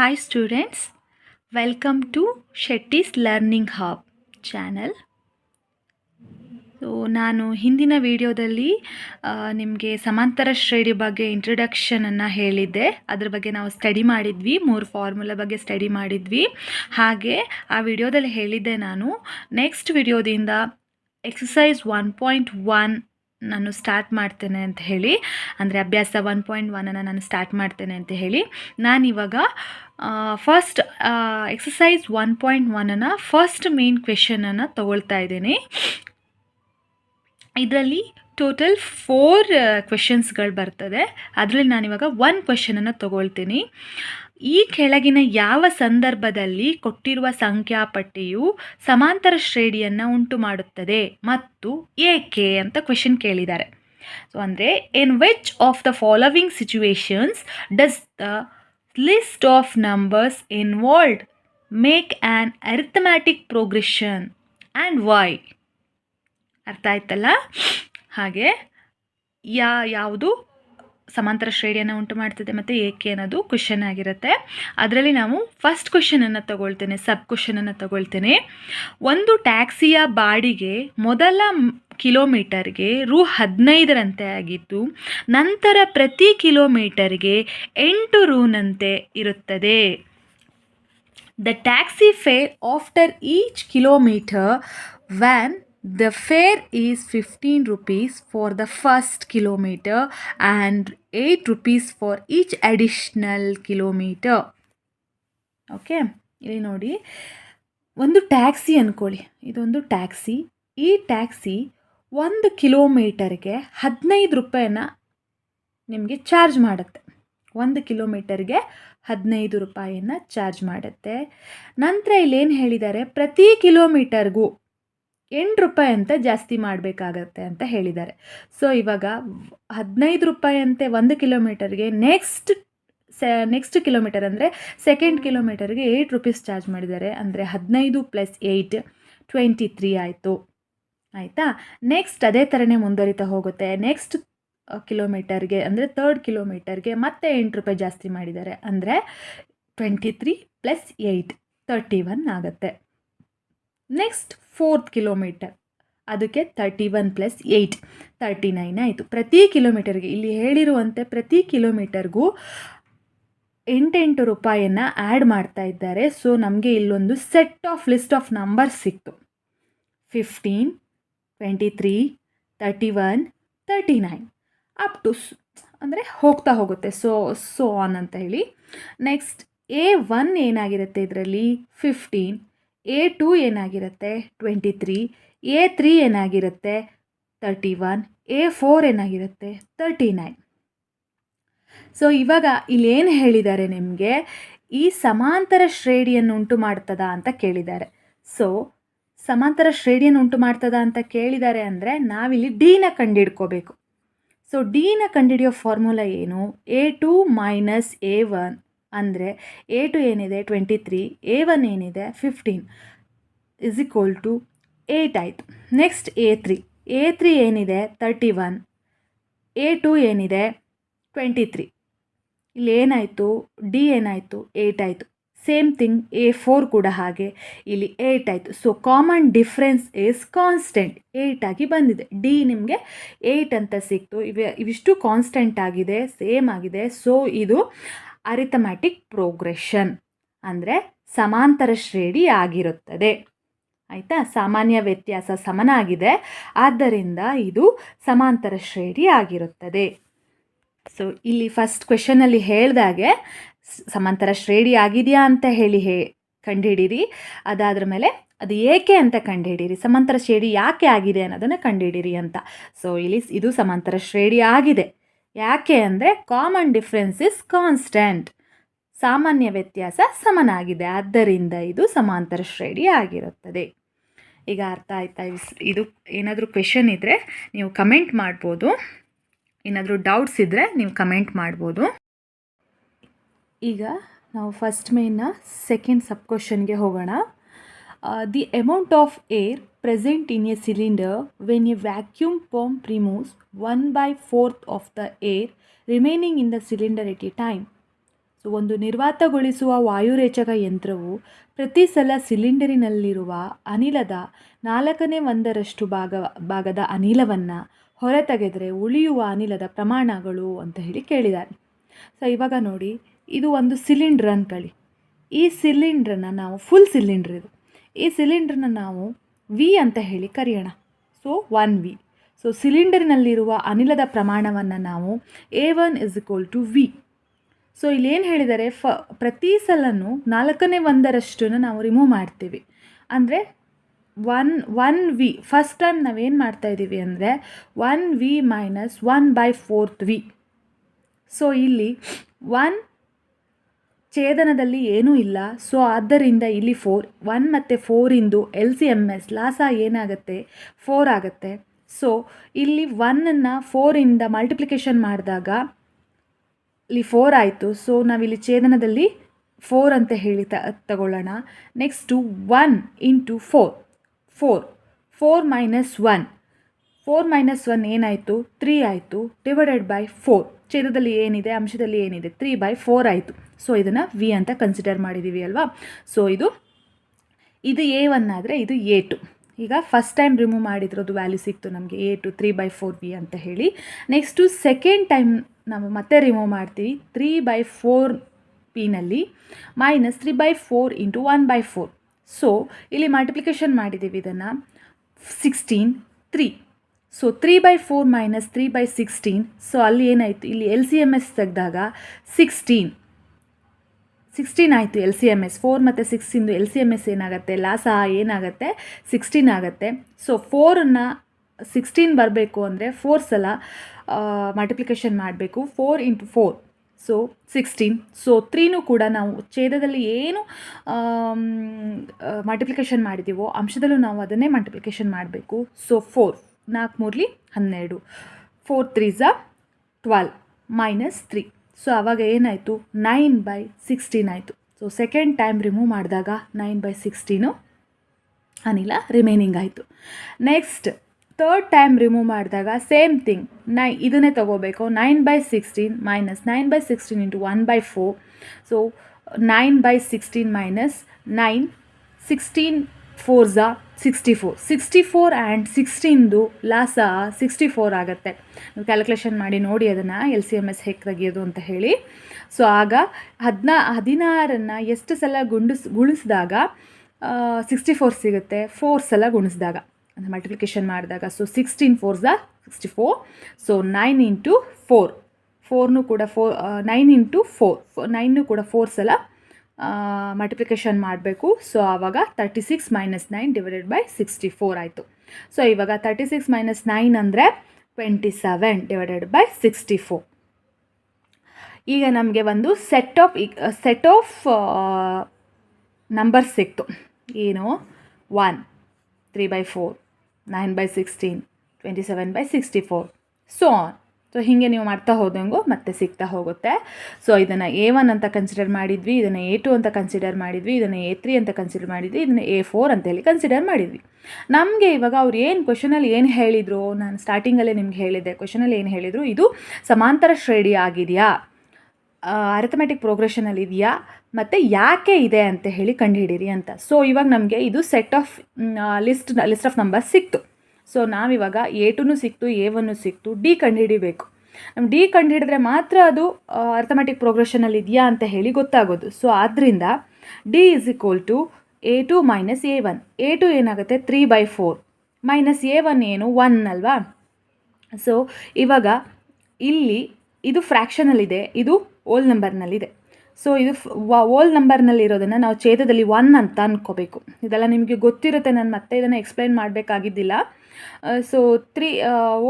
Hi students, welcome to Shetty's Learning Hub channel so ನಾನು ಹಿಂದಿನ ವಿಡಿಯೋದಲ್ಲಿ ನಿಮಗೆ ಸಮಾಂತರ ಶ್ರೇಣಿ ಬಗ್ಗೆ ಇಂಟ್ರಡಕ್ಷನನ್ನು ಹೇಳಿದ್ದೆ. ಅದ್ರ ಬಗ್ಗೆ ನಾವು ಸ್ಟಡಿ ಮಾಡಿದ್ವಿ ಮೂರು ಫಾರ್ಮುಲಾ ಬಗ್ಗೆ ಸ್ಟಡಿ ಮಾಡಿದ್ವಿ. ಹಾಗೆ ಆ ವಿಡಿಯೋದಲ್ಲಿ ಹೇಳಿದ್ದೆ ನಾನು. ನೆಕ್ಸ್ಟ್ ವಿಡಿಯೋದಿಂದ ಎಕ್ಸಸೈಸ್ ಒನ್ ಪಾಯಿಂಟ್ ಒನ್ ನಾನು ಸ್ಟಾರ್ಟ್ ಮಾಡ್ತೇನೆ ಅಂತ ಹೇಳಿ, ಅಂದರೆ ಅಭ್ಯಾಸ ಒನ್ ಪಾಯಿಂಟ್ ಒನ್ನನ್ನು ನಾನು ಸ್ಟಾರ್ಟ್ ಮಾಡ್ತೇನೆ ಅಂತ ಹೇಳಿ ನಾನಿವಾಗ ಫಸ್ಟ್ ಎಕ್ಸಸೈಸ್ ಒನ್ ಪಾಯಿಂಟ್ ಒನ್ನನ್ನು ಫಸ್ಟ್ ಮೇನ್ ಕ್ವೆಶನನ್ನು ತಗೊಳ್ತಾ ಇದ್ದೀನಿ. ಇದರಲ್ಲಿ ಟೋಟಲ್ ಫೋರ್ ಕ್ವೆಶನ್ಸ್ಗಳು ಬರ್ತದೆ. ಅದರಲ್ಲಿ ನಾನಿವಾಗ ಒನ್ ಕ್ವೆಶನನ್ನು ತಗೊಳ್ತೀನಿ. ಈ ಕೆಳಗಿನ ಯಾವ ಸಂದರ್ಭದಲ್ಲಿ ಕೊಟ್ಟಿರುವ ಸಂಖ್ಯಾಪಟ್ಟಿಯು ಸಮಾಂತರ ಶ್ರೇಣಿಯನ್ನು ಉಂಟು ಮಾಡುತ್ತದೆ ಮತ್ತು ಏಕೆ ಅಂತ ಕ್ವೆಶನ್ ಕೇಳಿದ್ದಾರೆ. ಸೊ ಅಂದರೆ in which of the following situations does the list of numbers involved make an arithmetic progression and why ಅರ್ಥ ಆಯ್ತಲ್ಲ? ಹಾಗೆ, ಯಾ, ಯಾವುದು? ಸಮಾಂತರ ಶ್ರೇಣಿಯನ್ನು ಉಂಟು ಮಾಡ್ತದೆ ಮತ್ತು ಏಕೆ ಅನ್ನೋದು ಕ್ವಶನ್ ಆಗಿರುತ್ತೆ. ಅದರಲ್ಲಿ ನಾವು ಫಸ್ಟ್ ಕ್ವಶನನ್ನು ತಗೊಳ್ತೇನೆ ಸಬ್ ಕ್ವಶನನ್ನು ತಗೊಳ್ತೇನೆ. ಒಂದು ಟ್ಯಾಕ್ಸಿಯ ಬಾಡಿಗೆ ಮೊದಲ ಕಿಲೋಮೀಟರ್ಗೆ ರು ಹದಿನೈದರಂತೆ ಆಗಿದ್ದು, ನಂತರ ಪ್ರತಿ ಕಿಲೋಮೀಟರ್ಗೆ ಎಂಟು ರೂನಂತೆ ಇರುತ್ತದೆ. The taxi fare after each kilometer when the fare is 15 rupees for the first kilometer and 8 rupees for each additional kilometer. Okay ಇಲ್ಲಿ ನೋಡಿ. ಒಂದು ಟ್ಯಾಕ್ಸಿ ಅಂದ್ಕೊಳ್ಳಿ ಇದೊಂದು ಟ್ಯಾಕ್ಸಿ ಈ ಟ್ಯಾಕ್ಸಿ ಒಂದು ಕಿಲೋಮೀಟರ್ಗೆ ಹದಿನೈದು ರೂಪಾಯಿನ ನಿಮಗೆ ಚಾರ್ಜ್ ಮಾಡುತ್ತೆ. ಒಂದು ಕಿಲೋಮೀಟರ್ಗೆ ಹದಿನೈದು ರೂಪಾಯಿನ ಚಾರ್ಜ್ ಮಾಡುತ್ತೆ. ನಂತರ ಇಲ್ಲೇನು ಹೇಳಿದ್ದಾರೆ? ಪ್ರತಿ ಕಿಲೋಮೀಟರ್ಗೂ ಎಂಟು ರೂಪಾಯಿ ಅಂತ ಜಾಸ್ತಿ ಮಾಡಬೇಕಾಗತ್ತೆ ಅಂತ ಹೇಳಿದ್ದಾರೆ. ಸೊ ಇವಾಗ ಹದಿನೈದು ರೂಪಾಯಿ ಅಂತೆ ಒಂದು ಕಿಲೋಮೀಟರ್ಗೆ ನೆಕ್ಸ್ಟ್ ಸೆ ನೆಕ್ಸ್ಟ್ ಕಿಲೋಮೀಟರ್ ಅಂದರೆ ಸೆಕೆಂಡ್ ಕಿಲೋಮೀಟರ್ಗೆ ಏಯ್ಟ್ ರುಪೀಸ್ ಚಾರ್ಜ್ ಮಾಡಿದ್ದಾರೆ. ಅಂದರೆ ಹದಿನೈದು ಪ್ಲಸ್ ಏಯ್ಟ್ ಟ್ವೆಂಟಿ ತ್ರೀ ಆಯಿತು. ಆಯಿತಾ? ನೆಕ್ಸ್ಟ್ ಅದೇ ಥರನೇ ಮುಂದುವರಿತಾ ಹೋಗುತ್ತೆ. ನೆಕ್ಸ್ಟ್ ಕಿಲೋಮೀಟರ್ಗೆ ಅಂದರೆ ತರ್ಡ್ ಕಿಲೋಮೀಟರ್ಗೆ ಮತ್ತೆ ಎಂಟು ರೂಪಾಯಿ ಜಾಸ್ತಿ ಮಾಡಿದ್ದಾರೆ. ಅಂದರೆ twenty three plus eight thirty one ಆಗುತ್ತೆ. ನೆಕ್ಸ್ಟ್ ಫೋರ್ತ್ ಕಿಲೋಮೀಟರ್ ಅದಕ್ಕೆ thirty one plus eight thirty nine ಆಯಿತು. ಪ್ರತಿ ಕಿಲೋಮೀಟರ್ಗೆ ಇಲ್ಲಿ ಹೇಳಿರುವಂತೆ ಪ್ರತಿ ಕಿಲೋಮೀಟರ್ಗೂ ಎಂಟೆಂಟು ರೂಪಾಯಿಯನ್ನು ಆ್ಯಡ್ ಮಾಡ್ತಾ ಇದ್ದಾರೆ. ಸೊ ನಮಗೆ ಇಲ್ಲೊಂದು set of list of numbers ಸಿಕ್ತು. Fifteen twenty three thirty one thirty nine up to ಅಂದರೆ ಹೋಗ್ತಾ ಹೋಗುತ್ತೆ. ಸೊ ಸೊ ಆನ್ ಅಂತ ಹೇಳಿ. ನೆಕ್ಸ್ಟ್ ಎ ಒನ್ ಏನಾಗಿರುತ್ತೆ ಇದರಲ್ಲಿ? ಫಿಫ್ಟೀನ್ ಎ ಟೂ ಏನಾಗಿರುತ್ತೆ? ಟ್ವೆಂಟಿ ತ್ರೀ ಎ ತ್ರೀ ಏನಾಗಿರುತ್ತೆ? ತರ್ಟಿ ಒನ್ ಎ ಫೋರ್ ಏನಾಗಿರುತ್ತೆ? ತರ್ಟಿ ನೈನ್ ಸೊ ಇವಾಗ ಇಲ್ಲೇನು ಹೇಳಿದ್ದಾರೆ ನಿಮಗೆ? ಈ ಸಮಾಂತರ ಶ್ರೇಣಿಯನ್ನು ಉಂಟು ಮಾಡ್ತದ ಅಂತ ಕೇಳಿದ್ದಾರೆ ಸೊ ಸಮಾಂತರ ಶ್ರೇಣಿಯನ್ನು ಉಂಟು ಮಾಡ್ತದ ಅಂತ ಕೇಳಿದ್ದಾರೆ ಅಂದರೆ ನಾವಿಲ್ಲಿ ಡಿನ ಕಂಡುಹಿಡ್ಕೋಬೇಕು ಸೊ ಡಿನ ಕಂಡುಹಿಡಿಯೋ ಫಾರ್ಮುಲಾ ಏನು? A two minus A one ಅಂದರೆ ಎ ಟು ಏನಿದೆ ಟ್ವೆಂಟಿ ತ್ರೀ ಎ ಒನ್ ಏನಿದೆ fifteen is equal to eight ಆಯಿತು. Next A three A three ಏನಿದೆ ತರ್ಟಿ ಒನ್ ಎ ಟು ಏನಿದೆ ಟ್ವೆಂಟಿ ತ್ರೀ ಇಲ್ಲಿ ಏನಾಯಿತು ಡಿ ಏನಾಯಿತು ಏಯ್ಟ್ ಆಯಿತು ಸೇಮ್ ಥಿಂಗ್ ಎ ಫೋರ್ ಕೂಡ ಹಾಗೆ ಇಲ್ಲಿ ಏಯ್ಟ್ ಆಯಿತು. So common difference is constant eight ಆಗಿ ಬಂದಿದೆ. ಡಿ ನಿಮಗೆ ಏಯ್ಟ್ ಅಂತ ಸಿಕ್ತು. ಇವೆ ಇವಿಷ್ಟು ಕಾನ್ಸ್ಟೆಂಟ್ ಆಗಿದೆ ಸೇಮ್ ಆಗಿದೆ. ಸೊ ಇದು ಅರಿಥಮ್ಯಾಟಿಕ್ ಪ್ರೋಗ್ರೆಷನ್ ಅಂದರೆ ಸಮಾಂತರ ಶ್ರೇಣಿ ಆಗಿರುತ್ತದೆ. ಆಯಿತಾ? ಸಾಮಾನ್ಯ ವ್ಯತ್ಯಾಸ ಸಮನಾಗಿದೆ. ಆದ್ದರಿಂದ ಇದು ಸಮಾಂತರ ಶ್ರೇಣಿ ಆಗಿರುತ್ತದೆ. ಸೊ ಇಲ್ಲಿ ಫಸ್ಟ್ ಕ್ವೆಶನಲ್ಲಿ ಹೇಳಿದಾಗೆ ಸಮಾಂತರ ಶ್ರೇಣಿ ಆಗಿದೆಯಾ ಅಂತ ಹೇಳಿ ಹೇ, ಕಂಡುಹಿಡೀರಿ. ಅದಾದ್ರ ಮೇಲೆ ಅದು ಏಕೆ ಅಂತ ಕಂಡುಹಿಡೀರಿ. ಸಮಾಂತರ ಶ್ರೇಣಿ ಯಾಕೆ ಆಗಿದೆ ಅನ್ನೋದನ್ನು ಕಂಡುಹಿಡೀರಿ ಅಂತ. ಸೊ ಇಲ್ಲಿ ಇದು ಸಮಾಂತರ ಶ್ರೇಣಿ ಆಗಿದೆ. ಯಾಕೆ ಅಂದರೆ ಕಾಮನ್ ಡಿಫ್ರೆನ್ಸ್ ಇಸ್ ಕಾನ್ಸ್ಟೆಂಟ್ ಸಾಮಾನ್ಯ ವ್ಯತ್ಯಾಸ ಸಮನಾಗಿದೆ. ಆದ್ದರಿಂದ ಇದು ಸಮಾಂತರ ಶ್ರೇಣಿ ಆಗಿರುತ್ತದೆ. ಈಗ ಅರ್ಥ ಆಯ್ತಾ? ಇದು ಏನಾದರೂ ಕ್ವೆಶನ್ ಇದ್ದರೆ ನೀವು ಕಮೆಂಟ್ ಮಾಡ್ಬೋದು. ಏನಾದರೂ ಡೌಟ್ಸ್ ಇದ್ದರೆ ನೀವು ಕಮೆಂಟ್ ಮಾಡ್ಬೋದು. ಈಗ ನಾವು ಫಸ್ಟ್ ಮೇನ್ನ ಸೆಕೆಂಡ್ ಸಬ್ ಕ್ವಶನ್ಗೆ ಹೋಗೋಣ. The amount of air present in a cylinder when a vacuum pump removes one by fourth of the air remaining in the cylinder at a time so ಒಂದು ನಿರ್ವಾತಗೊಳಿಸುವ ವಾಯುರೇಚಕ ಯಂತ್ರವು ಪ್ರತಿ ಸಲ ಸಿಲಿಂಡರಿನಲ್ಲಿರುವ ಅನಿಲದ ನಾಲ್ಕನೇ ಒಂದರಷ್ಟು ಭಾಗ, ಭಾಗದ ಅನಿಲವನ್ನು ಹೊರತೆಗೆದರೆ ಉಳಿಯುವ ಅನಿಲದ ಪ್ರಮಾಣಗಳು ಅಂತ ಹೇಳಿ ಕೇಳಿದ್ದಾರೆ. ಸೊ ಇವಾಗ ನೋಡಿ, ಇದು ಒಂದು ಸಿಲಿಂಡ್ರ್ ಅಂದ್ಕೊಳ್ಳಿ ಈ ಸಿಲಿಂಡ್ರನ್ನ ನಾವು ಫುಲ್ ಸಿಲಿಂಡ್ರ್ ಇದು. ಈ ಸಿಲಿಂಡ್ರನ್ನ ನಾವು ವಿ ಅಂತ ಹೇಳಿ ಕರೆಯೋಣ. ಸೊ ಒನ್ ವಿ ಸೊ ಸಿಲಿಂಡರ್ನಲ್ಲಿರುವ ಅನಿಲದ ಪ್ರಮಾಣವನ್ನು ನಾವು A one is equal to V so ಇಲ್ಲೇನು ಹೇಳಿದರೆ ಫ, ಪ್ರತಿ ಸಲನೂ ನಾಲ್ಕನೇ ಒಂದರಷ್ಟನ್ನು ನಾವು ರಿಮೂವ್ ಮಾಡ್ತೀವಿ. ಅಂದರೆ one one V first time ನಾವೇನು ಮಾಡ್ತಾ ಇದ್ದೀವಿ ಅಂದರೆ one V minus one by fourth V so ಇಲ್ಲಿ ಒನ್ ಛೇದನದಲ್ಲಿ ಏನೂ ಇಲ್ಲ. ಸೊ, ಆದ್ದರಿಂದ ಇಲ್ಲಿ ಫೋರ್ ಒನ್ ಮತ್ತು ಫೋರಿಂದು ಎಲ್ ಸಿ ಎಂ ಎಸ್ ಲಾಸ ಏನಾಗುತ್ತೆ? ಫೋರ್ ಆಗುತ್ತೆ. ಸೊ ಇಲ್ಲಿ ಒನ್ನನ್ನು ಫೋರಿಂದ ಮಲ್ಟಿಪ್ಲಿಕೇಶನ್ ಮಾಡಿದಾಗ ಇಲ್ಲಿ ಫೋರ್ ಆಯಿತು. ಸೊ ನಾವಿಲ್ಲಿ ಛೇದನದಲ್ಲಿ ಫೋರ್ ಅಂತ ಹೇಳಿ ತ, ತಗೊಳ್ಳೋಣ. Next one into four four four minus one four minus one ಏನಾಯಿತು? ತ್ರೀ ಆಯಿತು. ಡಿವೈಡೆಡ್ ಬೈ ಫೋರ್ ಛೇದದಲ್ಲಿ ಏನಿದೆ, ಅಂಶದಲ್ಲಿ ಏನಿದೆ ತ್ರೀ ಬೈ ಫೋರ್ ಆಯಿತು. ಸೊ ಇದನ್ನು ವಿ ಅಂತ ಕನ್ಸಿಡರ್ ಮಾಡಿದ್ದೀವಿ ಅಲ್ವಾ? ಸೊ ಇದು ಇದು ಎ ಒನ್ ಆದರೆ ಇದು ಎ ಟು ಈಗ ಫಸ್ಟ್ ಟೈಮ್ ರಿಮೂವ್ ಮಾಡಿದ್ರದ್ದು ವ್ಯಾಲ್ಯೂ ಸಿಕ್ತು ನಮಗೆ A two three by four V ಅಂತ ಹೇಳಿ. ನೆಕ್ಸ್ಟು ಸೆಕೆಂಡ್ ಟೈಮ್ ನಾವು ಮತ್ತೆ ರಿಮೂವ್ ಮಾಡ್ತೀವಿ three by four ಪಿನಲ್ಲಿ minus three by four into one by four so ಇಲ್ಲಿ ಮಲ್ಟಿಪ್ಲಿಕೇಶನ್ ಮಾಡಿದ್ದೀವಿ ಇದನ್ನು sixteen three so three by four minus three by sixteen so ಅಲ್ಲಿ ಏನಾಯಿತು? ಇಲ್ಲಿ ಎಲ್ ಸಿ ಎಂ ಎಸ್ ತೆಗೆದಾಗ ಸಿಕ್ಸ್ಟೀನ್ ಸಿಕ್ಸ್ಟೀನ್ ಆಯಿತು L C M S four ಮತ್ತು ಸಿಕ್ಸ್ಟಿಂದು ಎಲ್ ಸಿ ಎಂ ಎಸ್ ಏನಾಗುತ್ತೆ? ಲಾಸ ಏನಾಗುತ್ತೆ? ಸಿಕ್ಸ್ಟೀನ್ ಆಗುತ್ತೆ. ಸೊ ಫೋರನ್ನು ಸಿಕ್ಸ್ಟೀನ್ ಬರಬೇಕು ಅಂದರೆ ಫೋರ್ ಸಲ ಮಲ್ಟಿಪ್ಲಿಕೇಶನ್ ಮಾಡಬೇಕು. Four into four so sixteen so ತ್ರೀನೂ ಕೂಡ ನಾವು ಛೇದದಲ್ಲಿ ಏನು ಮಲ್ಟಿಪ್ಲಿಕೇಶನ್ ಮಾಡಿದ್ದೀವೋ ಅಂಶದಲ್ಲೂ ನಾವು ಅದನ್ನೇ ಮಲ್ಟಿಪ್ಲಿಕೇಶನ್ ಮಾಡಬೇಕು. ಸೊ ಫೋರ್ ನಾಲ್ಕು ಮೂರಲಿ ಹನ್ನೆರಡು. ಫೋರ್ ತ್ರೀ ಝ ಟ್ವೆಲ್ ಮೈನಸ್ ತ್ರೀ ಸೊ ಆವಾಗ ಏನಾಯಿತು? ನೈನ್ ಬೈ ಸಿಕ್ಸ್ಟೀನ್ ಆಯಿತು. ಸೊ ಸೆಕೆಂಡ್ ಟೈಮ್ ರಿಮೂವ್ ಮಾಡಿದಾಗ ನೈನ್ ಬೈ ಸಿಕ್ಸ್ಟೀನು ಅನಿಲ ರಿಮೈನಿಂಗ್ ಆಯಿತು. ನೆಕ್ಸ್ಟ್ ತರ್ಡ್ ಟೈಮ್ ರಿಮೂವ್ ಮಾಡಿದಾಗ ಸೇಮ್ ಥಿಂಗ್ ನೈ ಇದನ್ನೇ ತೊಗೋಬೇಕು. Nine by sixteen minus nine by sixteen into one by four so nine by sixteen minus nine sixteen four Jha sixty four sixty four and ಸಿಕ್ಸ್ಟೀನ್ದು ಲಾಸ sixty four ಆಗುತ್ತೆ. ನೀವು calculation ಮಾಡಿ ನೋಡಿ ಅದನ್ನು ಎಲ್ ಸಿ ಎಂ ಎಸ್ ಹೇಗೆ ತೆಗೆಯೋದು ಅಂತ ಹೇಳಿ. ಸೊ ಆಗ ಹದಿನಾ, ಹದಿನಾರನ್ನು ಎಷ್ಟು ಸಲ ಗುಂಡಿಸ್, ಗುಣಿಸಿದಾಗ ಸಿಕ್ಸ್ಟಿ ಫೋರ್ ಸಿಗುತ್ತೆ. ಫೋರ್ ಸಲ ಗುಣಿಸಿದಾಗ. ಅಂದರೆ ಮಲ್ಟಿಪ್ಲಿಕೇಶನ್ ಮಾಡಿದಾಗ. So sixteen four Jha sixty four so nine into four ಫೋರ್ನು ಕೂಡ four nine into four nine ಕೂಡ ಫೋರ್ ಸಲ ಮಲ್ಟಿಪ್ಲಿಕೇಶನ್ ಮಾಡಬೇಕು. ಸೊ ಆವಾಗ thirty six minus nine divided by sixty four ಆಯಿತು. ಸೊ ಇವಾಗ ತರ್ಟಿ ಸಿಕ್ಸ್ ಮೈನಸ್ ನೈನ್ ಅಂದರೆ twenty seven divided by sixty four ಈಗ ನಮಗೆ ಒಂದು set of set of numbers ಸಿಕ್ತು. ಏನು? One three by four nine by sixteen twenty seven by sixty four so on so ಹೀಗೆ ನೀವು ಮಾಡ್ತಾ ಹೋದಂಗು ಮತ್ತೆ ಸಿಗ್ತಾ ಹೋಗುತ್ತೆ. ಸೊ ಇದನ್ನು ಎ ಒನ್ ಅಂತ ಕನ್ಸಿಡರ್ ಮಾಡಿದ್ವಿ, ಇದನ್ನು ಎ ಟು ಅಂತ ಕನ್ಸಿಡರ್ ಮಾಡಿದ್ವಿ, ಇದನ್ನು ಎ ತ್ರೀ ಅಂತ ಕನ್ಸಿಡರ್ ಮಾಡಿದ್ವಿ, ಇದನ್ನು ಎ ಫೋರ್ ಅಂತ ಹೇಳಿ ಕನ್ಸಿಡರ್ ಮಾಡಿದ್ವಿ. ನಮಗೆ ಇವಾಗ ಅವ್ರು ಏನು ಕ್ವಶನಲ್ಲಿ ಏನು ಹೇಳಿದರು, ನಾನು ಸ್ಟಾರ್ಟಿಂಗಲ್ಲೇ ನಿಮ್ಗೆ ಹೇಳಿದ್ದೆ ಕ್ವಶನಲ್ಲಿ ಏನು ಹೇಳಿದರು, ಇದು ಸಮಾಂತರ ಶ್ರೇಣಿ ಆಗಿದೆಯಾ? ಅರಿಥಮೆಟಿಕ್ ಪ್ರೋಗ್ರೆಷನಲ್ಲಿ ಇದೆಯಾ? ಮತ್ತು ಯಾಕೆ ಇದೆ ಅಂತ ಹೇಳಿ ಕಂಡುಹಿಡೀರಿ ಅಂತ. ಸೊ ಇವಾಗ ನಮಗೆ ಇದು set of list list of numbers ಸಿಕ್ತು. ಸೊ ನಾವಿವಾಗ ಎ ಟುನು ಸಿಕ್ತು ಎ ಒನ್ನು ಸಿಕ್ತು ಡಿ ಕಂಡುಹಿಡಿಬೇಕು. ನಮ್ಮ ಡಿ ಕಂಡುಹಿಡಿದ್ರೆ ಮಾತ್ರ ಅದು ಅರ್ಥಮೆಟಿಕ್ ಪ್ರೋಗ್ರೆಷನಲ್ಲಿ ಇದೆಯಾ ಅಂತ ಹೇಳಿ ಗೊತ್ತಾಗೋದು. ಸೊ ಆದ್ದರಿಂದ d is equal to a two minus a one a two ಏನಾಗುತ್ತೆ? Three by four minus a one ಏನು? ಒನ್ ಅಲ್ವಾ? ಸೊ ಇವಾಗ ಇಲ್ಲಿ ಇದು ಫ್ರ್ಯಾಕ್ಷನಲ್ಲಿದೆ ಇದು ಓಲ್ ನಂಬರ್ನಲ್ಲಿದೆ ಸೊ ಇದು ಓಲ್ ನಂಬರ್ನಲ್ಲಿರೋದನ್ನು ನಾವು ಛೇದದಲ್ಲಿ ಒನ್ ಅಂತ ಅಂದ್ಕೋಬೇಕು ಇದೆಲ್ಲ ನಿಮಗೆ ಗೊತ್ತಿರುತ್ತೆ, ನಾನು ಮತ್ತೆ ಇದನ್ನು ಎಕ್ಸ್ಪ್ಲೈನ್ ಮಾಡಬೇಕಾಗಿದ್ದಿಲ್ಲ. ಸೊ ತ್ರೀ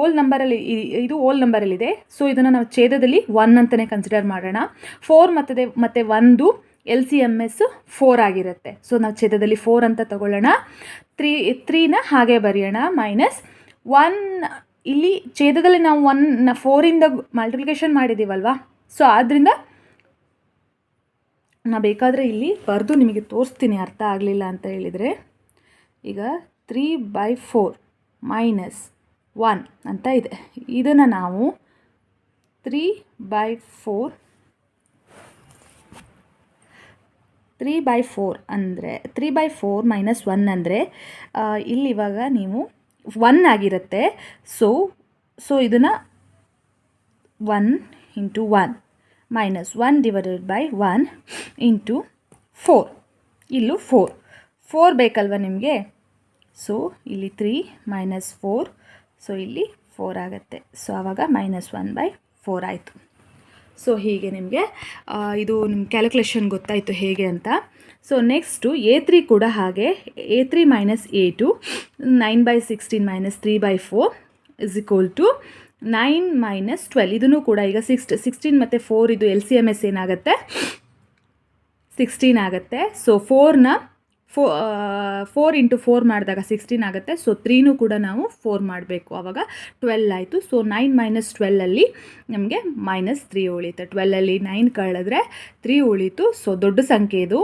ಓಲ್ ನಂಬರಲ್ಲಿ ಇದು ಓಲ್ ನಂಬರಲ್ಲಿದೆ ಸೊ ಇದನ್ನು ನಾವು ಛೇದದಲ್ಲಿ ಒನ್ ಅಂತಲೇ ಕನ್ಸಿಡರ್ ಮಾಡೋಣ. ಫೋರ್ ಮತ್ತದೆ, ಮತ್ತು ಒಂದು L C M S four ಆಗಿರುತ್ತೆ. ಸೊ ನಾವು ಛೇದದಲ್ಲಿ ಫೋರ್ ಅಂತ ತಗೊಳ್ಳೋಣ. ತ್ರೀ ತ್ರೀನ ಹಾಗೆ ಬರೆಯೋಣ ಮೈನಸ್ ಒನ್ ಇಲ್ಲಿ ಛೇದದಲ್ಲಿ ನಾವು ಒನ್ ಫೋರಿಂದ ಮಲ್ಟಿಪ್ಲಿಕೇಶನ್ ಮಾಡಿದ್ದೀವಲ್ವಾ ಸೊ ಆದ್ದರಿಂದ ನಾ ಬೇಕಾದರೆ ಇಲ್ಲಿ ಬರೆದು ನಿಮಗೆ ತೋರಿಸ್ತೀನಿ, ಅರ್ಥ ಆಗಲಿಲ್ಲ ಅಂತ ಹೇಳಿದರೆ. ಈಗ three by four minus one ಅಂತ ಇದೆ. ಇದನ್ನು ನಾವು three by four three by four ಅಂದರೆ three by four minus one ಅಂದರೆ ಇಲ್ಲಿ ಇವಾಗ ನೀವು ಒನ್ ಆಗಿರುತ್ತೆ. ಸೊ ಸೊ ಇದನ್ನು one into one minus one divided by one into four ಇಲ್ಲೂ ಫೋರ್ ಫೋರ್ ಬೇಕಲ್ವ ನಿಮಗೆ? ಸೊ ಇಲ್ಲಿ ತ್ರೀ ಮೈನಸ್ ಫೋರ್ ಸೊ ಇಲ್ಲಿ ಫೋರ್ ಆಗುತ್ತೆ. ಸೊ ಆವಾಗ ಮೈನಸ್ ಒನ್ ಬೈ ಫೋರ್ ಆಯಿತು. ಸೊ ಹೀಗೆ ನಿಮಗೆ ಇದು ನಿಮ್ಮ ಕ್ಯಾಲ್ಕುಲೇಷನ್ ಗೊತ್ತಾಯಿತು ಹೇಗೆ ಅಂತ. ಸೊ ನೆಕ್ಸ್ಟು ಎ ತ್ರೀ ಕೂಡ ಹಾಗೆ a three minus a two nine by sixteen minus three by four is equal to nine minus twelve ಇದನ್ನು ಕೂಡ ಈಗ ಸಿಕ್ಸ್ ಸಿಕ್ಸ್ಟೀನ್ ಮತ್ತು ಫೋರ್ ಇದು ಎಲ್ ಸಿ ಎಂ ಎಸ್ ಏನಾಗುತ್ತೆ? ಸಿಕ್ಸ್ಟೀನ್ ಆಗುತ್ತೆ. ಸೊ ಫೋರ್ನ ಫೋ ಫೋರ್ ಇಂಟು ಫೋರ್ ಮಾಡಿದಾಗ ಸಿಕ್ಸ್ಟೀನ್ ಆಗುತ್ತೆ. ಸೊ ತ್ರೀನೂ ಕೂಡ ನಾವು ಫೋರ್ ಮಾಡಬೇಕು. ಆವಾಗ ಟ್ವೆಲ್ ಆಯಿತು. ಸೊ ನೈನ್ ಮೈನಸ್ ಟ್ವೆಲ್ಲಲ್ಲಿ ನಮಗೆ ಮೈನಸ್ ತ್ರೀ ಉಳೀತು ಟ್ವೆಲ್ಲಲ್ಲಿ ನೈನ್ ಕಳೆದ್ರೆ ತ್ರೀ ಉಳೀತು. ಸೊ ದೊಡ್ಡ ಸಂಖ್ಯೆ ಇದು.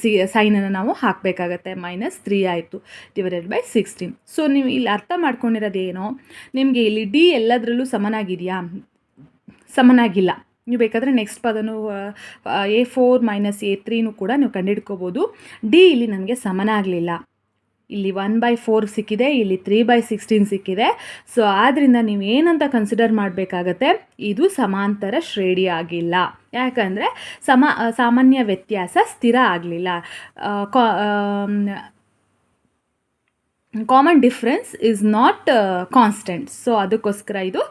ಸಿ ಸೈನನ್ನು ನಾವು ಹಾಕಬೇಕಾಗತ್ತೆ. ಮೈನಸ್ ತ್ರೀ ಆಯಿತು. ಡಿವೈಡೆಡ್ ಬೈ ಸಿಕ್ಸ್ಟೀನ್ ಸೊ ನೀವು ಇಲ್ಲಿ ಅರ್ಥ ಮಾಡ್ಕೊಂಡಿರೋದೇನೋ? ನಿಮಗೆ ಇಲ್ಲಿ ಡಿ ಎಲ್ಲದರಲ್ಲೂ ಸಮನಾಗಿದೆಯಾ? ಸಮನಾಗಿಲ್ಲ. ನೀವು ಬೇಕಾದರೆ ನೆಕ್ಸ್ಟ್ ಪದನು ಎ ಫೋರ್ ಮೈನಸ್ ಎ ತ್ರೀನೂ ಕೂಡ ನೀವು ಕಂಡುಹಿಡ್ಕೋಬೋದು ಡಿ ಇಲ್ಲಿ ನನಗೆ ಸಮನಾಗಲಿಲ್ಲ ಇಲ್ಲಿ ಒನ್ ಬೈ ಫೋರ್ ಸಿಕ್ಕಿದೆ, ಇಲ್ಲಿ ತ್ರೀ ಬೈ ಸಿಕ್ಸ್ಟೀನ್ ಸಿಕ್ಕಿದೆ. ಸೊ ಆದ್ದರಿಂದ ನೀವು ಏನಂತ ಕನ್ಸಿಡರ್ ಮಾಡಬೇಕಾಗತ್ತೆ? ಇದು ಸಮಾಂತರ ಶ್ರೇಣಿ ಆಗಿಲ್ಲ. ಯಾಕಂದರೆ ಸಮ ಸಾಮಾನ್ಯ ವ್ಯತ್ಯಾಸ ಸ್ಥಿರ ಆಗಲಿಲ್ಲ. Common difference is not constant so ಅದಕ್ಕೋಸ್ಕರ ಇದು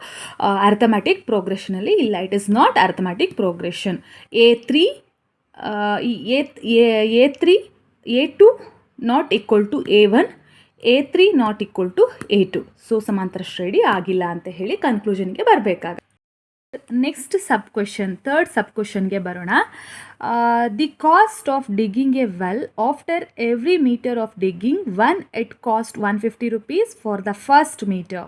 ಅರ್ಥಮ್ಯಾಟಿಕ್ ಪ್ರೋಗ್ರೆಷನಲ್ಲಿ ಇಲ್ಲ. It is not arithmetic progression a three a three a two not equal to a one a three not equal to a two so ಸಮಾಂತರ ಶ್ರೇಣಿ ಆಗಿಲ್ಲ ಅಂತ ಹೇಳಿ ಕನ್ಕ್ಲೂಷನ್ಗೆ ಬರಬೇಕಾಗ next sub question third sub ಕ್ವೆಶನ್ಗೆ ಬರೋಣ. The cost of digging a well after every metre of digging one it cost one fifty rupees for the first metre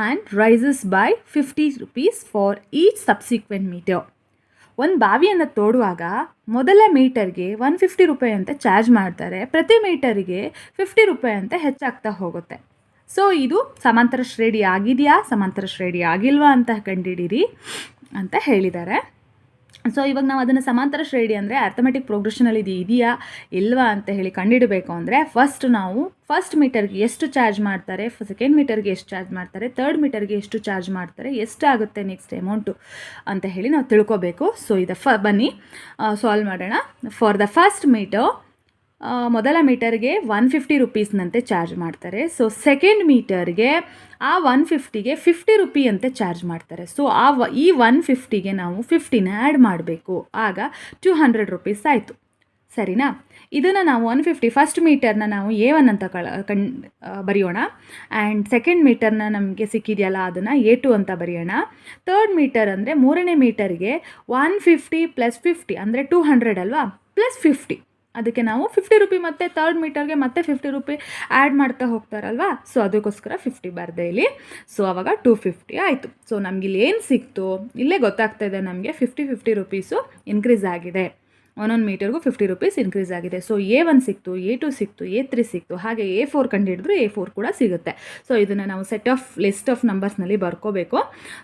and rises by fifty rupees for each subsequent metre ಒಂದು ಬಾವಿಯನ್ನು ತೋಡುವಾಗ ಮೊದಲ ಮೀಟರ್ಗೆ one fifty ರೂಪಾಯಿ ಅಂತ charge ಮಾಡ್ತಾರೆ, ಪ್ರತಿ ಮೀಟರಿಗೆ fifty ರೂಪಾಯಿ ಅಂತ ಹೆಚ್ಚಾಗ್ತಾ ಹೋಗುತ್ತೆ. ಸೊ ಇದು ಸಮಾಂತರ ಶ್ರೇಣಿ ಆಗಿದೆಯಾ, ಸಮಾಂತರ ಶ್ರೇಣಿ ಆಗಿಲ್ವಾ ಅಂತ ಕಂಡಿಡೀರಿ ಅಂತ ಹೇಳಿದ್ದಾರೆ. ಸೊ ಇವಾಗ ನಾವು ಅದನ್ನು ಸಮಾಂತರ ಶ್ರೇಣಿ ಅಂದರೆ ಅರ್ಥಮೆಟಿಕ್ ಪ್ರೋಗ್ರೆಷನಲ್ಲಿ ಇದು ಇದೆಯಾ, ಇಲ್ವಾ ಅಂತ ಹೇಳಿ ಕಂಡುಹಿಡಬೇಕು ಅಂದರೆ ಫಸ್ಟ್ ನಾವು ಫಸ್ಟ್ ಮೀಟರ್ಗೆ ಎಷ್ಟು ಚಾರ್ಜ್ ಮಾಡ್ತಾರೆ ಸೆಕೆಂಡ್ ಮೀಟರ್ಗೆ ಎಷ್ಟು ಚಾರ್ಜ್ ಮಾಡ್ತಾರೆ ತರ್ಡ್ ಮೀಟರ್ಗೆ ಎಷ್ಟು ಚಾರ್ಜ್ ಮಾಡ್ತಾರೆ, ಎಷ್ಟು ಆಗುತ್ತೆ ನೆಕ್ಸ್ಟ್ ಅಮೌಂಟು ಅಂತ ಹೇಳಿ ನಾವು ತಿಳ್ಕೊಬೇಕು. ಸೊ ಇದು ಫ ಬನ್ನಿ ಸಾಲ್ವ್ ಮಾಡೋಣ. ಫಾರ್ ದ ಫಸ್ಟ್ ಮೀಟರ್ ಮೊದಲ ಮೀಟರ್ಗೆ ಒನ್ ಫಿಫ್ಟಿ ರುಪೀಸ್ನಂತೆ ಚಾರ್ಜ್ ಮಾಡ್ತಾರೆ. ಸೊ ಸೆಕೆಂಡ್ ಮೀಟರ್ಗೆ ಆ ಒನ್ ಫಿಫ್ಟಿಗೆ ಫಿಫ್ಟಿ ರುಪಿ ಅಂತೆ ಚಾರ್ಜ್ ಮಾಡ್ತಾರೆ. ಸೊ ಆ ವ, ಈ ಒನ್ ಫಿಫ್ಟಿಗೆ ನಾವು ಫಿಫ್ಟಿನ ಆ್ಯಡ್ ಮಾಡಬೇಕು. ಆಗ ಟೂ ಹಂಡ್ರೆಡ್ ರುಪೀಸ್ ಆಯಿತು. ಸರಿನಾ? ಇದನ್ನು ನಾವು ಒನ್ ಫಿಫ್ಟಿ ಫಸ್ಟ್ ಮೀಟರ್ನ ನಾವು ಎ ಒನ್ ಅಂತ ಕಳ ಕಣ್ ಬರೆಯೋಣ. ಆ್ಯಂಡ್ ಸೆಕೆಂಡ್ ಮೀಟರ್ನ ನಮಗೆ ಸಿಕ್ಕಿದೆಯಲ್ಲ ಅದನ್ನು ಎ ಟು ಅಂತ ಬರೆಯೋಣ. ತರ್ಡ್ ಮೀಟರ್ ಅಂದರೆ ಮೂರನೇ ಮೀಟರ್ಗೆ ಒನ್ ಫಿಫ್ಟಿ ಪ್ಲಸ್ ಫಿಫ್ಟಿ ಅಂದರೆ ಟೂ ಹಂಡ್ರೆಡ್ ಅಲ್ವಾ? ಪ್ಲಸ್ ಫಿಫ್ಟಿ ಅದಕ್ಕೆ ನಾವು ಫಿಫ್ಟಿ ರುಪಿ ಮತ್ತು ತರ್ಡ್ ಮೀಟರ್ಗೆ ಮತ್ತೆ ಫಿಫ್ಟಿ ರುಪಿ ಆ್ಯಡ್ ಮಾಡ್ತಾ ಹೋಗ್ತಾರಲ್ವಾ? ಸೊ ಅದಕ್ಕೋಸ್ಕರ ಫಿಫ್ಟಿ ಬರದೆ ಇಲ್ಲಿ. ಸೊ ಅವಾಗ ಟೂ ಫಿಫ್ಟಿ ಆಯಿತು. ಸೊ ನಮ್ಗೆ ಇಲ್ಲಿ ಏನು ಸಿಕ್ತು? ಇಲ್ಲೇ ಗೊತ್ತಾಗ್ತಾ ಇದೆ ನಮಗೆ ಫಿಫ್ಟಿ ಫಿಫ್ಟಿ ರುಪೀಸು ಇನ್ಕ್ರೀಸ್ ಆಗಿದೆ. ಒಂದೊಂದು ಮೀಟರ್ಗೂ ಫಿಫ್ಟಿ ರುಪೀಸ್ ಇನ್ಕ್ರೀಸ್ ಆಗಿದೆ. ಸೊ ಎ ಒನ್ ಸಿಕ್ತು ಎ ಟು ಸಿಕ್ತು ಎ ತ್ರೀ ಸಿಕ್ತು. ಹಾಗೆ ಎ ಫೋರ್ ಕಂಡು ಎ ಫೋರ್ ಕೂಡ ಸಿಗುತ್ತೆ. ಸೊ ಇದನ್ನು ನಾವು ಸೆಟ್ ಆಫ್ ಲಿಸ್ಟ್ ಆಫ್ ನಂಬರ್ಸ್ನಲ್ಲಿ ಬರ್ಕೋಬೇಕು.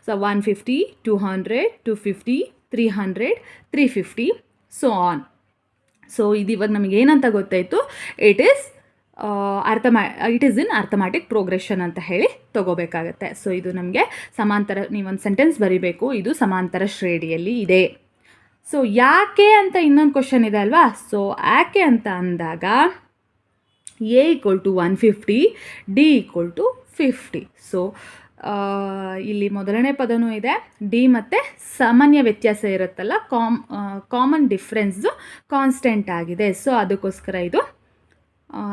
So one fifty two hundred two fifty three hundred three fifty so on so ಇದು ಇವಾಗ ನಮಗೆ ಏನಂತ ಗೊತ್ತಾಯಿತು? It is ಅರ್ಥಮಾ it is in arithmetic progression ಅಂತ ಹೇಳಿ ತಗೋಬೇಕಾಗತ್ತೆ. ಸೊ ಇದು ನಮಗೆ ಸಮಾಂತರ, ನೀವೊಂದು ಸೆಂಟೆನ್ಸ್ ಬರೀಬೇಕು. ಇದು ಸಮಾಂತರ ಶ್ರೇಣಿಯಲ್ಲಿ ಇದೆ. ಸೊ ಯಾಕೆ ಅಂತ ಇನ್ನೊಂದು ಕ್ವಶನ್ ಇದೆ ಅಲ್ವಾ? ಸೊ ಯಾಕೆ ಅಂತ ಅಂದಾಗ a equal to one fifty d equal to fifty so ಇಲ್ಲಿ ಮೊದಲನೇ ಪದನೂ ಇದೆ. ಡಿ ಮತ್ತು ಸಾಮಾನ್ಯ ವ್ಯತ್ಯಾಸ ಇರುತ್ತಲ್ಲ, ಕಾಮ್ ಕಾಮನ್ ಡಿಫ್ರೆನ್ಸು ಕಾನ್ಸ್ಟೆಂಟ್ ಆಗಿದೆ. ಸೊ ಅದಕ್ಕೋಸ್ಕರ ಇದು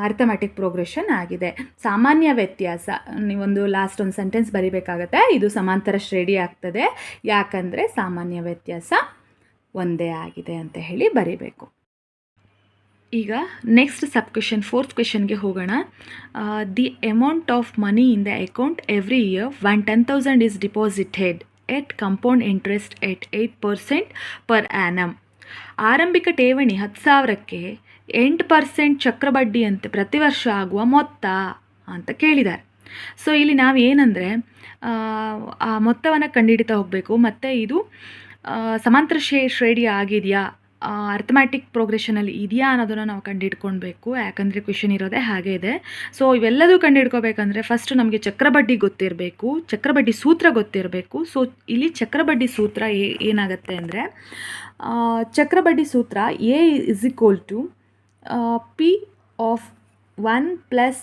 ಅರ್ಥಮ್ಯಾಟಿಕ್ ಪ್ರೋಗ್ರೆಷನ್ ಆಗಿದೆ. ಸಾಮಾನ್ಯ ವ್ಯತ್ಯಾಸ, ನೀವೊಂದು ಲಾಸ್ಟ್ ಒಂದು ಸೆಂಟೆನ್ಸ್ ಬರಿಬೇಕಾಗತ್ತೆ, ಇದು ಸಮಾಂತರ ಶ್ರೇಡಿ ಆಗ್ತದೆ. ಯಾಕಂದರೆ ಸಾಮಾನ್ಯ ವ್ಯತ್ಯಾಸ ಒಂದೇ ಆಗಿದೆ ಅಂತ ಹೇಳಿ ಬರಿಬೇಕು. ಈಗ ನೆಕ್ಸ್ಟ್ ಸಬ್ ಕ್ವೆಶನ್ ಫೋರ್ತ್ ಕ್ವೆಶನ್ಗೆ ಹೋಗೋಣ. The amount of money in the account every year one ten thousand is deposited at compound interest at eight percent per annum ಆರಂಭಿಕ ಠೇವಣಿ ಹತ್ತು ಸಾವಿರಕ್ಕೆ ಎಂಟು ಪರ್ಸೆಂಟ್ ಚಕ್ರಬಡ್ಡಿ ಅಂತೆ ಪ್ರತಿ ವರ್ಷ ಆಗುವ ಮೊತ್ತ ಅಂತ ಕೇಳಿದ್ದಾರೆ. ಸೊ ಇಲ್ಲಿ ನಾವು ಏನಂದರೆ, ಆ ಮೊತ್ತವನ್ನು ಕಂಡುಹಿಡಿತಾ ಹೋಗಬೇಕು. ಮತ್ತು ಇದು ಸಮಾಂತರ ಶ್ರೇ ಶ್ರೇಣಿ ಆಗಿದೆಯಾ? ಅರ್ಥಮ್ಯಾಟಿಕ್ ಪ್ರೋಗ್ರೆಷನಲ್ಲಿ ಇದೆಯಾ ಅನ್ನೋದನ್ನು ನಾವು ಕಂಡುಹಿಡ್ಕೊಳ್ಬೇಕು ಯಾಕಂದರೆ ಕ್ವೆಶನ್ ಇರೋದೇ ಹಾಗೆ ಇದೆ. ಸೊ ಇವೆಲ್ಲದೂ ಕಂಡುಹಿಡ್ಕೋಬೇಕಂದ್ರೆ ಫಸ್ಟ್ ನಮಗೆ ಚಕ್ರಬಡ್ಡಿ ಗೊತ್ತಿರಬೇಕು. ಚಕ್ರಬಡ್ಡಿ ಸೂತ್ರ ಗೊತ್ತಿರಬೇಕು. ಸೊ ಇಲ್ಲಿ ಚಕ್ರಬಡ್ಡಿ ಸೂತ್ರ ಏನಾಗುತ್ತೆ ಅಂದರೆ ಚಕ್ರಬಡ್ಡಿ ಸೂತ್ರ a is equal to p of one plus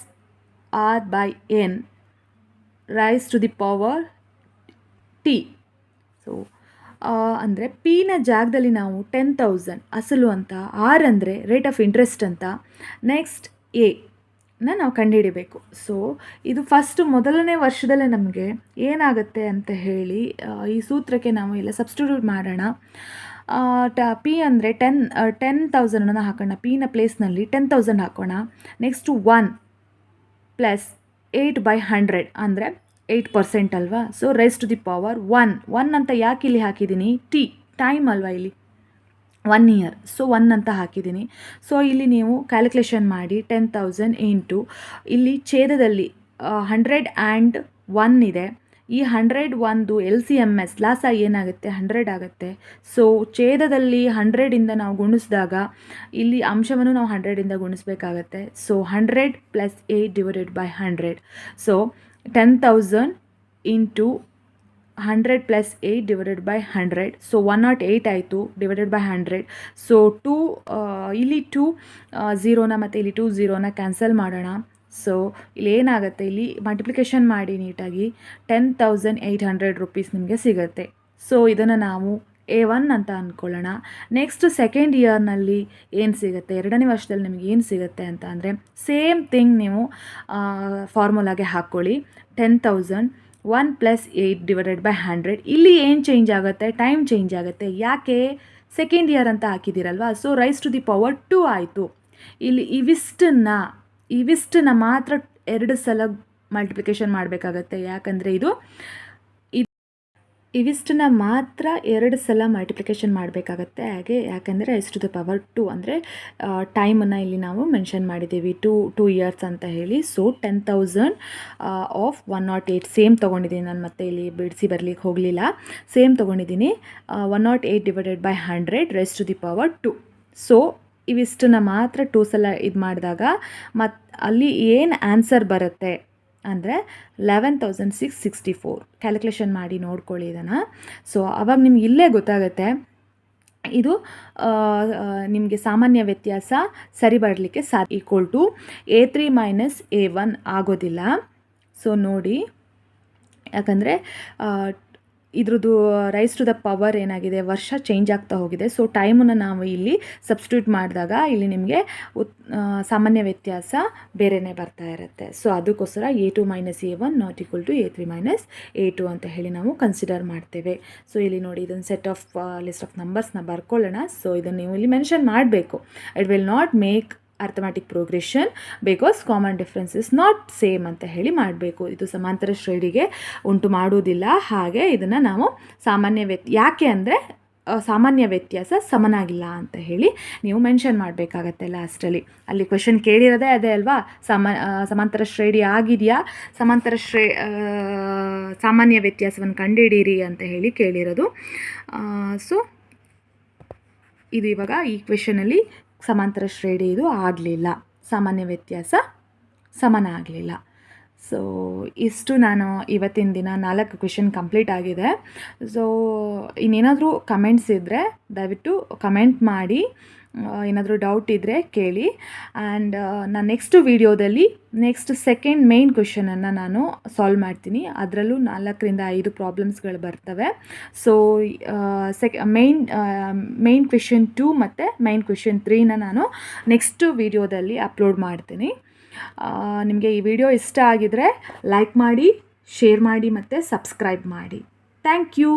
r by n raise to the power t so ಅಂದರೆ ಪಿನ ಜಾಗದಲ್ಲಿ ನಾವು ಟೆನ್ ತೌಸಂಡ್ ಅಸಲು ಅಂತ ಆರ್ ಅಂದರೆ ರೇಟ್ ಆಫ್ ಇಂಟ್ರೆಸ್ಟ್ ಅಂತ. ನೆಕ್ಸ್ಟ್ ಎ ನ ನಾವು ಕಂಡುಹಿಡಿಬೇಕು. ಸೊ ಇದು ಫಸ್ಟ್ ಮೊದಲನೇ ವರ್ಷದಲ್ಲೇ ನಮಗೆ ಏನಾಗುತ್ತೆ ಅಂತ ಹೇಳಿ ಈ ಸೂತ್ರಕ್ಕೆ ನಾವು ಎಲ್ಲ ಸಬ್ಸ್ಟಿಟ್ಯೂಟ್ ಮಾಡೋಣ. ಟ ಪಿ ಅಂದರೆ ಟೆನ್ ಟೆನ್ ತೌಸಂಡನ್ನು ಹಾಕೋಣ. ಪಿನ ಪ್ಲೇಸ್ನಲ್ಲಿ ಟೆನ್ ತೌಸಂಡ್ ಹಾಕೋಣ. Next one plus eight by hundred ಅಂದರೆ ಏಯ್ಟ್ ಪರ್ಸೆಂಟ್ ಅಲ್ವಾ? So raise to the power one one ಅಂತ ಯಾಕೆ ಇಲ್ಲಿ ಹಾಕಿದ್ದೀನಿ? ಟಿ ಟೈಮ್ ಅಲ್ವಾ ಇಲ್ಲಿ? ಒನ್ ಇಯರ್ ಸೊ ಒನ್ ಅಂತ ಹಾಕಿದ್ದೀನಿ. ಸೊ ಇಲ್ಲಿ ನೀವು ಕ್ಯಾಲ್ಕುಲೇಷನ್ ಮಾಡಿ ಟೆನ್ ತೌಸಂಡ್ ಇಂಟು ಇಲ್ಲಿ ಛೇದದಲ್ಲಿ ಹಂಡ್ರೆಡ್ ಆ್ಯಂಡ್ ಒನ್ ಇದೆ. ಈ ಹಂಡ್ರೆಡ್ ಒಂದು ಎಲ್ ಸಿ ಎಂ ಎಸ್ ಲಾಸ ಏನಾಗುತ್ತೆ? ಹಂಡ್ರೆಡ್ ಆಗುತ್ತೆ. ಸೊ ಛೇದದಲ್ಲಿ ಹಂಡ್ರೆಡಿಂದ ನಾವು ಗುಣಿಸಿದಾಗ, ಇಲ್ಲಿ ಅಂಶವನ್ನು ನಾವು ಹಂಡ್ರೆಡಿಂದ ಗುಣಿಸ್ಬೇಕಾಗತ್ತೆ. So hundred plus eight divided by hundred so ten thousand into hundred plus eight divided by hundred so one nought eight ಆಯಿತು divided by hundred so two ಇಲ್ಲಿ ಟೂ ಝೀರೋನ ಮತ್ತು ಇಲ್ಲಿ ಟೂ ಝೀರೋನ ಕ್ಯಾನ್ಸಲ್ ಮಾಡೋಣ. ಸೊ ಇಲ್ಲಿ ಏನಾಗುತ್ತೆ? ಇಲ್ಲಿ ಮಲ್ಟಿಪ್ಲಿಕೇಶನ್ ಮಾಡಿ ನೀಟಾಗಿ ten thousand eight hundred rupees ನಿಮಗೆ ಸಿಗುತ್ತೆ. ಸೊ ಇದನ್ನು ನಾವು ಎ ಒನ್ ಅಂತ ಅಂದ್ಕೊಳ್ಳೋಣ ನೆಕ್ಸ್ಟ್ ಸೆಕೆಂಡ್ ಇಯರ್ನಲ್ಲಿ ಏನು ಸಿಗುತ್ತೆ? ಎರಡನೇ ವರ್ಷದಲ್ಲಿ ನಿಮಗೆ ಏನು ಸಿಗುತ್ತೆ ಅಂತ ಅಂದರೆ ಸೇಮ್ ಥಿಂಗ್ ನೀವು ಫಾರ್ಮುಲಾಗೆ ಹಾಕ್ಕೊಳ್ಳಿ ten thousand one plus eight divided by hundred ಇಲ್ಲಿ ಏನು ಚೇಂಜ್ ಆಗುತ್ತೆ? ಟೈಮ್ ಚೇಂಜ್ ಆಗುತ್ತೆ. ಯಾಕೆ? ಸೆಕೆಂಡ್ ಇಯರ್ ಅಂತ ಹಾಕಿದ್ದೀರಲ್ವಾ? So raise to the power two ಆಯಿತು. ಇಲ್ಲಿ ಇವಿಷ್ಟನ್ನು ಇವಿಷ್ಟನ್ನ ಮಾತ್ರ ಎರಡು ಸಲ ಮಲ್ಟಿಪ್ಲಿಕೇಶನ್ ಮಾಡಬೇಕಾಗತ್ತೆ. ಯಾಕಂದರೆ ಇದು ಇವಿಷ್ಟನ್ನ ಮಾತ್ರ ಎರಡು ಸಲ ಮಲ್ಟಿಪ್ಲಿಕೇಶನ್ ಮಾಡಬೇಕಾಗತ್ತೆ. ಹಾಗೆ ಯಾಕಂದರೆ ಎಷ್ಟು ದ ಪವರ್ ಟು ಅಂದರೆ ಟೈಮನ್ನು ಇಲ್ಲಿ ನಾವು ಮೆನ್ಷನ್ ಮಾಡಿದ್ದೀವಿ. ಟೂ ಟೂ ಇಯರ್ಸ್ ಅಂತ ಹೇಳಿ. So ten thousand of one nought eight same ತೊಗೊಂಡಿದ್ದೀನಿ. ನಾನು ಮತ್ತೆ ಇಲ್ಲಿ ಬಿಡಿಸಿ ಬರಲಿಕ್ಕೆ ಹೋಗಲಿಲ್ಲ. ಸೇಮ್ ತೊಗೊಂಡಿದ್ದೀನಿ. One nought eight divided by hundred raise to the power two so ಇವಿಷ್ಟನ್ನ ಮಾತ್ರ ಟೂ ಸಲ ಇದು ಮಾಡಿದಾಗ ಮತ್ತು ಅಲ್ಲಿ ಏನು ಆನ್ಸರ್ ಬರುತ್ತೆ? ಅಂದರೆ eleven thousand six sixty four calculation ಮಾಡಿ ನೋಡ್ಕೊಳ್ಳಿ ಇದನ್ನು. ಸೊ ಅವಾಗ ನಿಮ್ಗೆ ಇಲ್ಲೇ ಗೊತ್ತಾಗುತ್ತೆ. ಇದು ನಿಮಗೆ ಸಾಮಾನ್ಯ ವ್ಯತ್ಯಾಸ ಸರಿ ಬರಲಿಕ್ಕೆ ಸಾ equal to a three minus a one ಆಗೋದಿಲ್ಲ. ಸೊ ನೋಡಿ. ಯಾಕಂದರೆ ಇದ್ರದ್ದು ರೈಸ್ ಟು ದ ಪವರ್ ಏನಾಗಿದೆ, ವರ್ಷ ಚೇಂಜ್ ಆಗ್ತಾ ಹೋಗಿದೆ. ಸೊ ಟೈಮನ್ನು ನಾವು ಇಲ್ಲಿ ಸಬ್ಸ್ಟಿಟ್ಯೂಟ್ ಮಾಡಿದಾಗ ಇಲ್ಲಿ ನಿಮಗೆ ಸಾಮಾನ್ಯ ವ್ಯತ್ಯಾಸ ಬೇರೆಯೇ ಬರ್ತಾ ಇರುತ್ತೆ. ಸೊ ಅದಕ್ಕೋಸ್ಕರ a two minus a one not equal to a three minus a two ಅಂತ ಹೇಳಿ ನಾವು ಕನ್ಸಿಡರ್ ಮಾಡ್ತೇವೆ. ಸೊ ಇಲ್ಲಿ ನೋಡಿ ಇದೊಂದು ಸೆಟ್ ಆಫ್ ಲಿಸ್ಟ್ ಆಫ್ ನಂಬರ್ಸ್ನ ಬರ್ಕೊಳ್ಳೋಣ. ಸೊ ಇದನ್ನು ನೀವು ಇಲ್ಲಿ ಮೆನ್ಷನ್ ಮಾಡಬೇಕು. It will not make arithmetic progression because common difference is not same ಅಂತ ಹೇಳಿ ಮಾಡಬೇಕು. ಇದು ಸಮಾಂತರ ಶ್ರೇಣಿಗೆ ಉಂಟು ಮಾಡುವುದಿಲ್ಲ ಹಾಗೆ ಇದನ್ನು ನಾವು ಸಾಮಾನ್ಯ ವ್ಯತ್, ಯಾಕೆ ಅಂದರೆ ಸಾಮಾನ್ಯ ವ್ಯತ್ಯಾಸ ಸಮನಾಗಿಲ್ಲ ಅಂತ ಹೇಳಿ ನೀವು ಮೆನ್ಷನ್ ಮಾಡಬೇಕಾಗತ್ತೆ ಲಾಸ್ಟಲ್ಲಿ ಅಲ್ಲಿ. ಕ್ವೆಶನ್ ಕೇಳಿರೋದೇ ಅದೇ ಅಲ್ವಾ? ಸಮ ಸಮಾಂತರ ಶ್ರೇಣಿ ಆಗಿದೆಯಾ? ಸಮಾಂತರ ಶ್ರೇ ಸಾಮಾನ್ಯ ವ್ಯತ್ಯಾಸವನ್ನು ಕಂಡುಹಿಡೀರಿ ಅಂತ ಹೇಳಿ ಕೇಳಿರೋದು. ಸೊ ಇದು ಇವಾಗ ಈ ಕ್ವೆಶನಲ್ಲಿ ಸಮಾಂತರ ಶ್ರೇಣಿ ಇದು ಆಗಲಿಲ್ಲ. ಸಾಮಾನ್ಯ ವ್ಯತ್ಯಾಸ ಸಮಾನ ಆಗಲಿಲ್ಲ ಸೊ ಇಷ್ಟು ನಾನು ಇವತ್ತಿನ ದಿನ ನಾಲ್ಕು ಕ್ವೆಶನ್ ಕಂಪ್ಲೀಟ್ ಆಗಿದೆ. ಸೊ ಇನ್ನೇನಾದರೂ ಕಮೆಂಟ್ಸ್ ಇದ್ದರೆ ದಯವಿಟ್ಟು ಕಮೆಂಟ್ ಮಾಡಿ. ಏನಾದರೂ ಡೌಟ್ ಇದ್ದರೆ ಕೇಳಿ. ಆ್ಯಂಡ್ ನಾನು ನೆಕ್ಸ್ಟ್ ವೀಡಿಯೋದಲ್ಲಿ ನೆಕ್ಸ್ಟ್ ಸೆಕೆಂಡ್ ಮೇನ್ ಕ್ವೆಶನನ್ನು ನಾನು ಸಾಲ್ವ್ ಮಾಡ್ತೀನಿ. ಅದರಲ್ಲೂ ನಾಲ್ಕರಿಂದ ಐದು ಪ್ರಾಬ್ಲಮ್ಸ್ಗಳು ಬರ್ತವೆ. ಸೊ ಸೆಕ್ ಮೈನ್ ಮೈನ್ ಕ್ವೆಶನ್ ಟೂ ಮತ್ತು ಮೇಯ್ನ್ ಕ್ವೆಶನ್ ತ್ರೀನ ನಾನು ನೆಕ್ಸ್ಟ್ ವೀಡಿಯೋದಲ್ಲಿ ಅಪ್ಲೋಡ್ ಮಾಡ್ತೀನಿ. ನಿಮಗೆ ಈ ವಿಡಿಯೋ ಇಷ್ಟ ಆಗಿದರೆ ಲೈಕ್ ಮಾಡಿ ಶೇರ್ ಮಾಡಿ ಮತ್ತು ಸಬ್ಸ್ಕ್ರೈಬ್ ಮಾಡಿ. Thank you